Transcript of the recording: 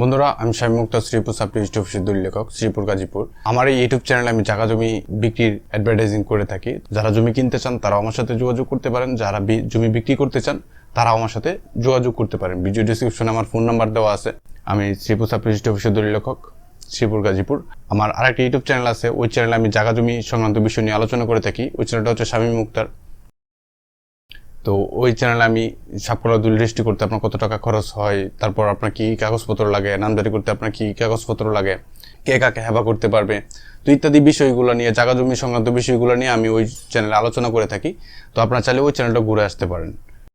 বন্ধুরা, আমি শামী মুক্তা, শ্রীপুর সাবডিভিশন অফিসের দলীয় লেখক, শ্রীপুর গাজীপুর। আমার এই ইউটিউব চ্যানেলে আমি জায়গা জমি বিক্রির অ্যাডভার্টাইজিং করে থাকি। যারা জমি কিনতে চান তারা আমার সাথে যোগাযোগ করতে পারেন। যারা জমি বিক্রি করতে চান তারাও আমার সাথে যোগাযোগ করতে পারেন। ভিডিও ডিসক্রিপশনে আমার ফোন নাম্বার দেওয়া আছে। আমি শ্রীপুর সাবডিভিশন অফিসের দলীয় লেখক, শ্রীপুর গাজীপুর। আমার আরেকটা ইউটিউব চ্যানেল আছে। ওই চ্যানেলে আমি জায়গা জমি সংক্রান্ত বিষয় নিয়ে আলোচনা করে থাকি। ওই চ্যানেলটা হচ্ছে স্বামী মুক্তার। তো ওই চ্যানেলে আমি সাপকলা দুল রেজিস্ট্রি করতে আপনার কত টাকা খরচ হয়, তারপর আপনার কী কাগজপত্র লাগে নামদারি করতে আপনার কী কাগজপত্র লাগে, কে কাকে হেবা করতে পারবে, তো ইত্যাদি বিষয়গুলো নিয়ে জায়গা জমি সংক্রান্ত বিষয়গুলো নিয়ে আমি ওই চ্যানেলে আলোচনা করে থাকি। তো আপনারা চাইলে ওই চ্যানেলটা ঘুরে আসতে পারেন।